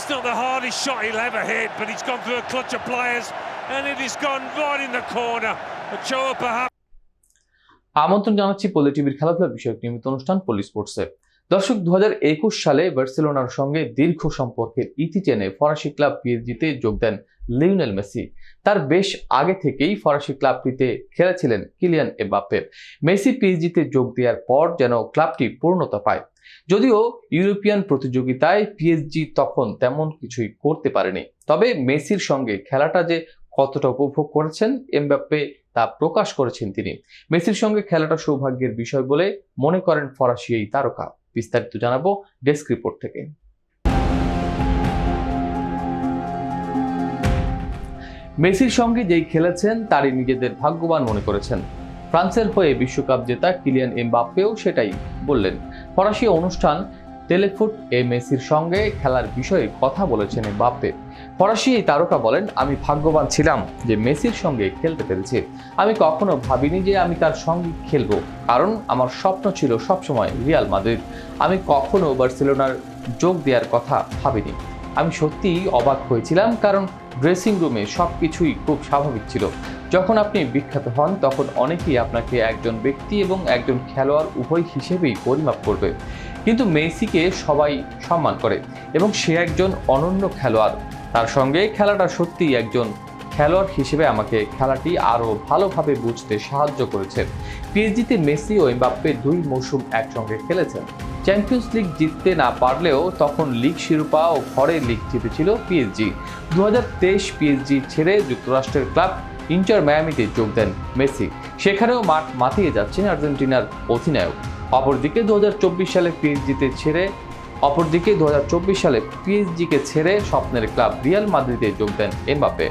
It's not the hardest shot he'll ever hit, but he's gone through a clutch of players and it has gone right in the corner. Ochoa perhaps. আমন্ত্রণ জানাচ্ছি পলি টিভির খেলাধুলা বিষয়ক নিয়মিত অনুষ্ঠান পলি স্পোর্টসে দর্শক দু হাজার একুশ সালে বার্সেলোনার সঙ্গে দীর্ঘ সম্পর্কের ইতি টেনে ফরাসি ক্লাব পিএসজিতে যোগ দেন লিওনেল মেসি। তার বেশ আগে থেকেই ফরাসি ক্লাবটিতে খেলেছিলেন কিলিয়ান এবাপ্পে মেসি পিএসজিতে যোগ দেওয়ার পর যেন ক্লাবটি পূর্ণতা পায়। যদিও ইউরোপিয়ান প্রতিযোগিতায় পিএসজি তখন তেমন কিছুই করতে পারেনি। তবে মেসির সঙ্গে খেলাটা যে কতটা উপভোগ করেছেন এমবাপ্পে তা প্রকাশ করেছেন তিনি। মেসির সঙ্গে খেলাটা সৌভাগ্যের বিষয় বলে মনে করেন ফরাসি এই তারকা। বিস্তারিত জানাব ডেস্ক রিপোর্ট থেকে। মেসির সঙ্গে যেই খেলেছেন, তারই নিজেদের ভাগ্যবান মনে করেছেন। ফ্রান্সের হয়ে বিশ্বকাপ জেতা কিলিয়ান এমবাপ্পেও সেটাই বললেন। ফরাসি অনুষ্ঠান টেলিফুট, এ মেসির সঙ্গে খেলার বিষয়ে কথা বলেছেন এমবাপ্পে। ফরাসি এই তারকা বলেন, আমি ভাগ্যবান ছিলাম যে মেসির সঙ্গে খেলতে পেরেছি। আমি কখনো ভাবিনি যে আমি তার সঙ্গে খেলব। কারণ আমার স্বপ্ন ছিল সবসময় রিয়াল মাদ্রিদ। আমি কখনো বার্সেলোনার যোগ দেওয়ার কথা ভাবিনি। আমি সত্যিই অবাক হয়েছিলাম, কারণ ড্রেসিং রুমে সব কিছুই খুব স্বাভাবিক ছিল। যখন আপনি বিখ্যাত হন, তখন অনেকেই আপনাকে একজন ব্যক্তি এবং একজন খেলোয়াড় উভয় হিসেবেই পরিমাপ করবে। কিন্তু মেসিকে সবাই সম্মান করে এবং সে একজন অনন্য খেলোয়াড়। তার সঙ্গে খেলাটা সত্যিই একজন খেলোয়াড় হিসেবে আমাকে খেলাটি আরও ভালোভাবে বুঝতে সাহায্য করেছে। পিএসজিতে মেসি ও এমবাপ্পে দুই মৌসুম একসঙ্গে খেলেছেন। চ্যাম্পিয়ন্স লিগ জিততে না পারলেও তখন লিগ শিরোপা ও ঘরের লিগ জিতেছিল পিএসজি। দু হাজার তেইশ পিএসজি ছেড়ে যুক্তরাষ্ট্রের ক্লাব ইন্টার মায়ামিতে যোগ দেন মেসি। সেখানেও মাঠ মাতিয়ে যাচ্ছেন আর্জেন্টিনার অধিনায়ক। অপরদিকে দু হাজার চব্বিশ সালে পিএসজিতে ছেড়ে, অপরদিকে দু হাজার চব্বিশ সালে পিএসজিকে ছেড়ে স্বপ্নের ক্লাব রিয়াল মাদ্রিদে যোগ দেন এমবাপ্পে।